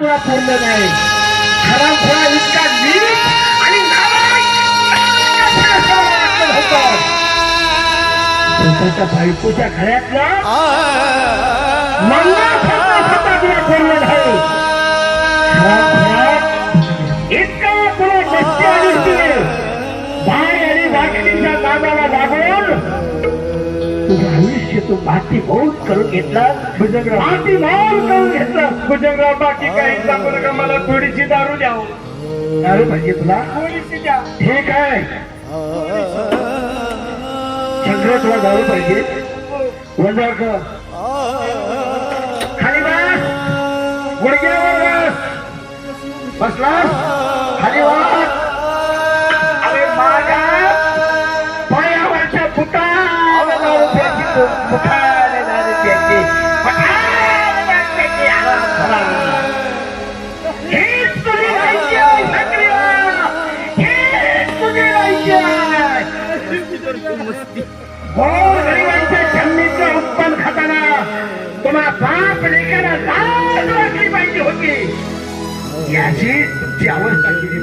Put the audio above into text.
तुला पुरलं नाही खरा खोरा इतका नीट आणि. स्वतःच्या बायकोच्या घरातला दिवशी तू माती मौत करून घेतला भुजंगराव माती मौत करून घेतला. भुजंगराव बाकी काही सांगू नका मला थोडीशी दारू द्याव हो. दारू पाहिजे तुला? थोडीशी द्या. हे काय? चंद्र तुला दारू पाहिजे? वंजारकर खाली बस. गुडघ्यावर बस. बसलास? खाली वास गोरगरिबांच्या जमिनीचं उत्पन्न खाताना तुम्हाला बाप लेखाला लाज वाटली पाहिजे होती. याची तुमची अवस्था केली